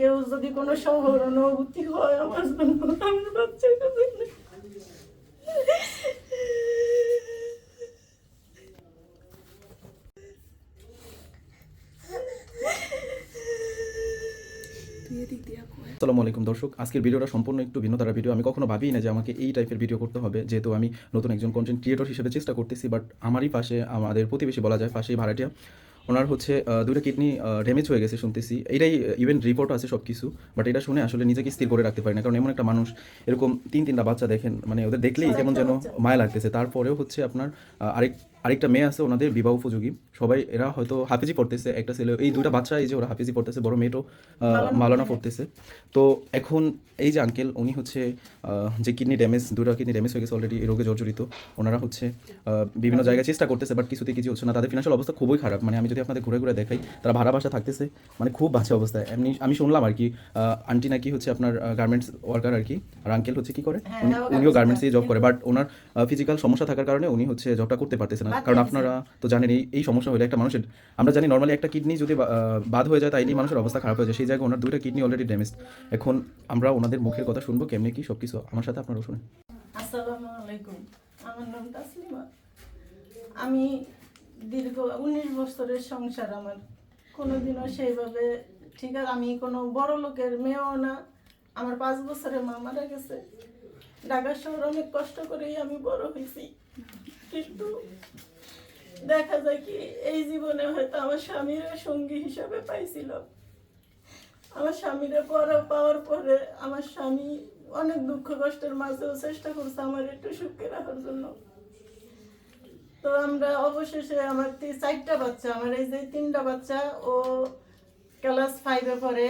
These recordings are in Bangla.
কেউ যদি কোনো হয় আমার জন্য আমার বাচ্চার কাছে আলাইকুম দর্শক, আজকের ভিডিওটা সম্পূর্ণ একটু ভিন্ন ধারার ভিডিও। আমি কখনো ভাবি না যে আমাকে এই টাইপের ভিডিও করতে হবে, যেহেতু আমি নতুন একজন কন্টেন্ট ক্রিয়েটর হিসেবে চেষ্টা করতেছি বাট আমারই পাশে, আমাদের প্রতিবেশী বলা যায় পাশেই ভাড়াটিয়া। ওনার হচ্ছে দুইটা কিডনি ড্যামেজ হয়ে গেছে শুনতেছি। এটাই ইভেন রিপোর্ট আছে সব কিছু বাট এটা শুনে আসলে নিজেকে স্থির করে রাখতে পারি না। কারণ এমন একটা মানুষ এরকম তিন তিনটা বাচ্চা দেখেন মানে ওদের দেখলেই কেমন যেন মায়া লাগতেছে। তারপরেও হচ্ছে আপনার আরেক আরেকটা মেয়ে আছে ওনাদের বিবাহ উপযোগী। সবাই এরা হয়তো হাফিজি পড়তেছে একটা ছেলে এই দুইটা বাচ্চা এই যে ওরা হাফিজি পড়তেছে বড় মেয়েটাও মালানা পড়তেছে। তো এখন এই যে আঙ্কেল উনি হচ্ছে যে কিডনি ড্যামেজ দুটো কিডনি ড্যামেজ হয়ে গেছে অলরেডি এই রোগে জর্জরিত। ওনারা হচ্ছে বিভিন্ন জায়গায় চেষ্টা করতেছে বাট কিছুতে কিছু হচ্ছে না। তাদের ফিনান্সিয়াল অবস্থা খুবই খারাপ। মানে আমি যদি আপনাদের ঘুরে ঘুরে দেখাই তারা ভাড়া বাসা থাকতেছে মানে খুব বাজে অবস্থায় এমনি আমি শুনলাম আর কি আন্টি নাকি হচ্ছে আপনার গার্মেন্টস ওয়ার্কার আর কি আর আঙ্কেল হচ্ছে কি করে? হ্যাঁ, উনিও garments গার্মেন্টসে জব করে। বাট ওনার ফিজিক্যাল সমস্যা থাকার কারণে উনি হচ্ছে জবটা করতে পারতেছে না। কারণ আপনারা তো জানেন এই এই সমস্যা হলে একটা মানুষের আমরা জানি নর্মালি একটা কিডনি যদি বাদ হয়ে যায় তাইলেই মানুষের অবস্থা খারাপ হয়ে যায়। সেই জায়গায় ওনার দুইটা কিডনি অলরেডি ড্যামেজ এখন আমরা ওনাদের মুখের কথা শুনব কেমনি কি সব কিছু আমার সাথে আপনারাও শুনেন। আসসালামু আলাইকুম। আমার নাম তাসলিমা। আমি দীর্ঘ উনিশ বছরের সংসার আমার। কোনোদিনও সেইভাবে ঠিক আছে আমি কোনো বড় লোকের মেয়েও না। আমার পাঁচ বছরের মা মারা গেছে। ঢাকা শহর অনেক কষ্ট করেই আমি বড় হয়েছি। কিন্তু দেখা যায় কি এই জীবনে হয়তো আমার স্বামীর সঙ্গী হিসাবে পাইছিল। আমার স্বামীরে পরে পাওয়ার পরে আমার স্বামী অনেক দুঃখ কষ্টের মাঝেও চেষ্টা করছে আমার একটু সুখে রাখার জন্য। তো আমরা অবশেষে আমার চারটা বাচ্চা, আমার এই যে তিনটা বাচ্চা, ও ক্লাস ফাইভে পড়ে,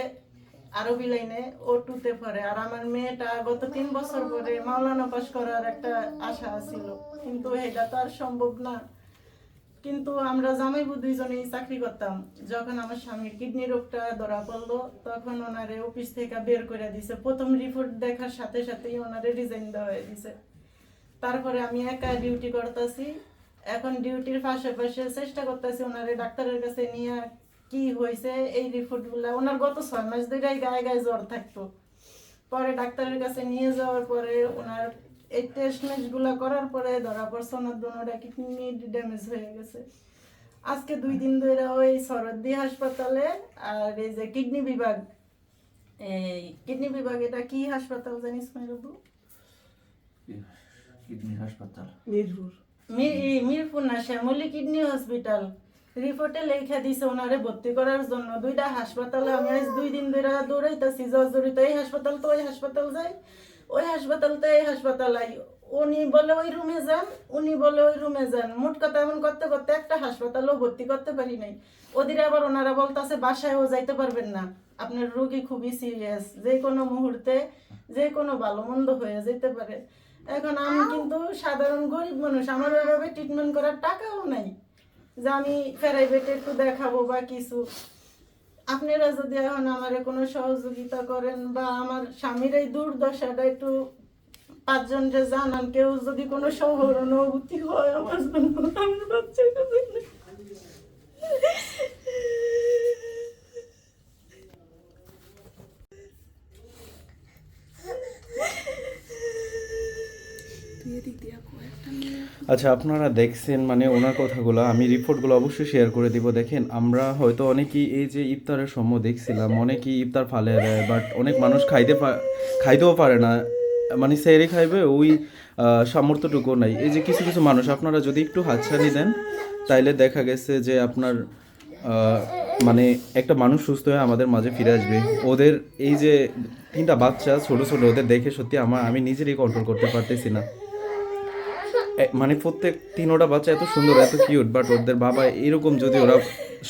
আরবি লাইনে, ও টুতে পড়ে। আর আমার মেয়েটা গত তিন বছর পরে মাওলানা পাস করার একটা আশা ছিল। কিন্তু এটা তো আর সম্ভব না। কিন্তু আমরা জামাইবু দুইজনেই চাকরি করতাম। যখন আমার স্বামীর কিডনি রোগটা ধরা পড়ল, তখন ওনারে অফিস থেকে বের করে দিছে। প্রথম রিপোর্ট দেখার সাথে সাথেই ওনারে রিজাইন দেওয়া দিছে তারপরে আমি একা ডিউটি করতেছি। এখন ডিউটির পাশাপাশি চেষ্টা করতেছি ওনারে ডাক্তারের কাছে নিয়ে কি হয়েছে, এই রিপোর্টগুলো ওনার গত ছয় মাস ধরেই গায়ে গায়ে জ্বর থাকতো। পরে ডাক্তারের কাছে নিয়ে যাওয়ার পরে ওনার এই টেস্টগুলা করার পরে ধরা পড়ছে ওনার দোনোটা কিডনি ড্যামেজ হয়ে গেছে। আজকে দুই দিন ধরে ওই সরদ্দি হাসপাতালে আর এই যে কিডনি বিভাগ এই কিডনি বিভাগ এটা কি হাসপাতাল জানিস কিডনি হাসপাতাল। মি- ই, মিরপুর না শ্যামলী কিডনি হসপিটাল রিপোর্টে লেখা দিছে ওনারে ভর্তি করার জন্য। দুইটা হাসপাতালে আমি আজ দুই দিন ধরে দৌড়াইতেছি জর্জরিত এই হাসপাতাল তো ওই হাসপাতাল যাই। ওই হাসপাতাল তো এই হাসপাতাল আই উনি বলে ওই রুমে যান উনি বলে ওই রুমে যান। মোট কথা এমন করতে করতে একটা হাসপাতালেও ভর্তি করতে পারি নাই। ওদের আবার ওনারা বলতেছে বাসায়ও যাইতে পারবেন না। আপনার রোগী খুবই সিরিয়াস যে কোনো মুহূর্তে যে কোনো ভালো মন্দ হয়ে যেতে পারে। এখন আমি কিন্তু সাধারণ গরিব মানুষ আমার ওইভাবে ট্রিটমেন্ট করার টাকাও নাই। যে আমি প্রাইভেটে একটু দেখাবো বা কিছু। আপনারা যদি এখন আমার কোনো সহযোগিতা করেন বা আমার স্বামীর এই দুর্দশাটা একটু পাঁচজন যে জানান, কেউ যদি কোনো শহর অনুভূতি হয় আমার জন্য আচ্ছা আপনারা দেখছেন মানে ওনার কথাগুলো, আমি রিপোর্টগুলো অবশ্যই শেয়ার করে দিব। দেখেন, আমরা হয়তো অনেকেই এই যে ইফতারের সময় দেখছিলাম, অনেকেই ইফতার ফালে দেয় বাট অনেক মানুষ খাইতে খাইতেও পারে না। মানে সেরে খাইবে, ওই সামর্থ্যটুকু নাই। এই যে কিছু কিছু মানুষ, আপনারা যদি একটু হাতছানি দেন, তাইলে দেখা গেছে যে আপনার মানে একটা মানুষ সুস্থ হয়ে আমাদের মাঝে ফিরে আসবে। ওদের এই যে তিনটা বাচ্চা ছোট ছোট, ওদের দেখে সত্যি আমার, আমি নিজেরই কন্ট্রোল করতে পারতেছি না। মানে প্রত্যেক তিনোটা বাচ্চা এত সুন্দর, এত কিউট বাট ওদের বাবা এরকম যদি ওরা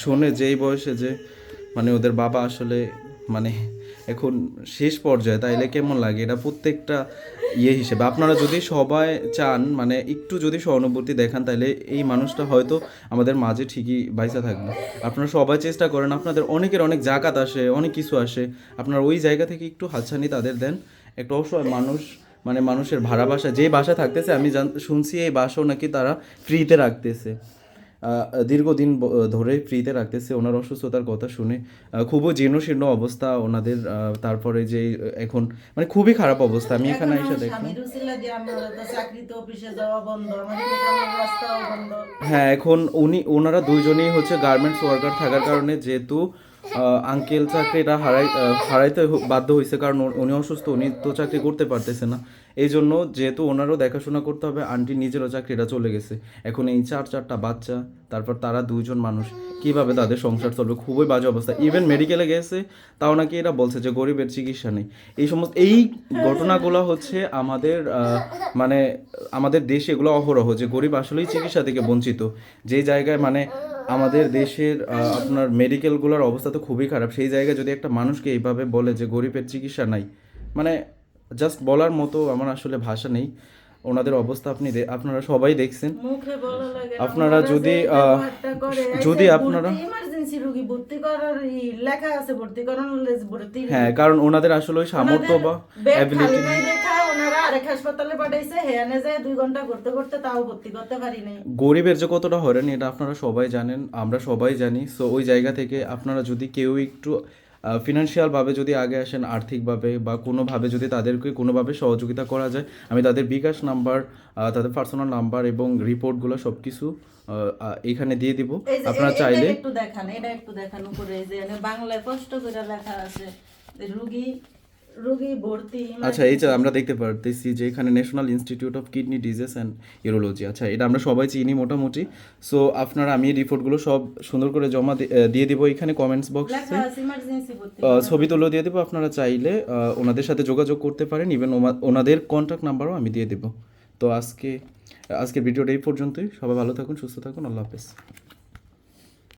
শোনে যে এই বয়সে যে মানে ওদের বাবা আসলে মানে এখন শেষ পর্যায়ে, তাইলে কেমন লাগে? এটা প্রত্যেকটা ইয়ে হিসেবে। আপনারা যদি সবাই চান মানে একটু যদি সহানুভূতি দেখান তাহলে এই মানুষটা হয়তো আমাদের মাঝে ঠিকই বাইসা থাকবে। আপনারা সবাই চেষ্টা করেন, আপনাদের অনেকের অনেক জাকাত আসে, অনেক কিছু আসে। আপনারা ওই জায়গা থেকে একটু হাতছানি তাদের দেন। একটা অসহায় মানুষ মানে মানুষের ভাড়া বাসা যে বাসা থাকতেছে আমি জান শুনছি এই বাসাও নাকি তারা ফ্রিতে রাখতেছে। দীর্ঘদিন ধরে ফ্রিতে রাখতেছে। ওনার অসুস্থতার কথা শুনে খুবই জীর্ণশীর্ণ অবস্থা ওনাদের তারপরে যে এখন মানে খুবই খারাপ অবস্থা। আমি এখানে এসে দেখলাম। হ্যাঁ এখন উনি ওনারা দুইজনেই হচ্ছে গার্মেন্টস ওয়ার্কার থাকার কারণে যেহেতু আঙ্কেল চাকরিটা হারাই হারাইতে বাধ্য হয়েছে কারণ উনি অসুস্থ, উনি তো চাকরি করতে পারতেছে না। এই জন্য যেহেতু ওনারও দেখাশোনা করতে হবে আন্টি নিজেরও চাকরিটা চলে গেছে। এখন এই চার, চারটা বাচ্চা, তারপর তারা দুইজন মানুষ, কীভাবে তাদের সংসার চলবে? খুবই বাজে অবস্থা। ইভেন মেডিকেলে গেছে, তাও নাকি এরা বলছে যে গরিবের চিকিৎসা নেই। এই সমস্ত, এই ঘটনাগুলো হচ্ছে আমাদের মানে আমাদের দেশে এগুলো অহরহ যে গরিব আসলেই চিকিৎসা থেকে বঞ্চিত। যে জায়গায় মানে আমাদের দেশের আপনার মেডিকেলগুলোর অবস্থা তো খুবই খারাপ। সেই জায়গায় যদি একটা মানুষকে এইভাবে বলে যে গরিবের চিকিৎসা নাই মানে জাস্ট বলার মতো আমার আসলে ভাষা নেই। ওনাদের অবস্থা আপনি আপনারা সবাই দেখছেন। আপনারা যদি, যদি আপনারা- হ্যাঁ কারণ ওনাদের আসলে ওই সামর্থ্য বা অ্যাবিলিটি গরিবের যে কতটা হয়রানি এটা আপনারা সবাই জানেন আমরা সবাই জানি। সো ওই জায়গা থেকে আপনারা যদি কেউ একটু ফিনান্সিয়ালভাবে যদি আগে আসেন আর্থিকভাবে বা কোনোভাবে যদি তাদেরকে কোনোভাবে সহযোগিতা করা যায় আমি তাদের বিকাশ নাম্বার তাদের পার্সোনাল নাম্বার এবং রিপোর্টগুলো সব কিছু এখানে দিয়ে দিব। আপনারা চাইলে একটু দেখান এটা একটু দেখানো করে যে বাংলায় কষ্ট করে লেখা আছে রুগী আচ্ছা এই যে আমরা দেখতে পারতেছি যে এখানে National Institute of Kidney Disease and Urology আচ্ছা এটা আমরা সবাই চিনি মোটামুটি। সো আপনারা আমি রিপোর্টগুলো সব সুন্দর করে জমা দিয়ে দিব এখানে কমেন্টস বক্সে ছবি তুলে দিয়ে দেবো আপনারা চাইলে ওনাদের সাথে যোগাযোগ করতে পারেন। ইভেন ওনাদের কন্ট্যাক্ট নাম্বারও আমি দিয়ে দেবো। তো আজকে আজকের ভিডিওটা এই পর্যন্তই। সবাই ভালো থাকুন সুস্থ থাকুন। আল্লাহ হাফেজ।